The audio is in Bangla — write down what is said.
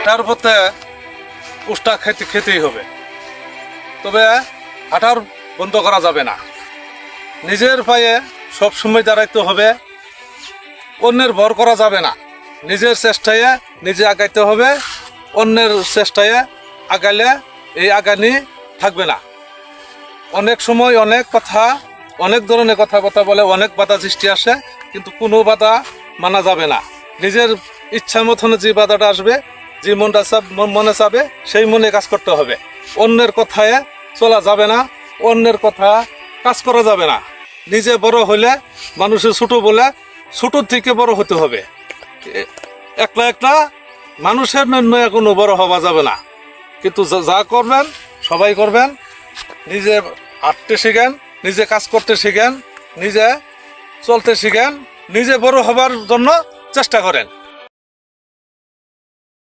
হাঁটার পথে উষ্টা খেতে খেতেই হবে। তবে হাঁটার বন্ধ করা যাবে না। নিজের পায়ে সব সময় দাঁড়াইতে হবে। অন্যের ভর করা যাবে না। নিজের চেষ্টায় নিজে আগাইতে হবে। অন্যের চেষ্টায় আগাইলে এই আগানি থাকবে না। অনেক সময় অনেক কথা, অনেক ধরনের কথাবার্তা বলে অনেক বাধা সৃষ্টি আসে, কিন্তু কোনো বাধা মানা যাবে না। নিজের ইচ্ছা মতন যে বাধাটা আসবে যে মনটা মনে চাবে সেই মনে কাজ করতে হবে। অন্যের কথায় চলা যাবে না, অন্যের কথা কাজ করা যাবে না। নিজে বড় হলে, মানুষের ছোটো বলে ছোটোর থেকে বড় হতে হবে। একলা একলা মানুষের নয় কোনো বড় হওয়া যাবে না। কিন্তু যা করবেন, সবাই করবেন। নিজে হাঁটতে শিখেন, নিজে কাজ করতে শিখেন, নিজে চলতে শিখেন, নিজে বড় হবার জন্য চেষ্টা করেন।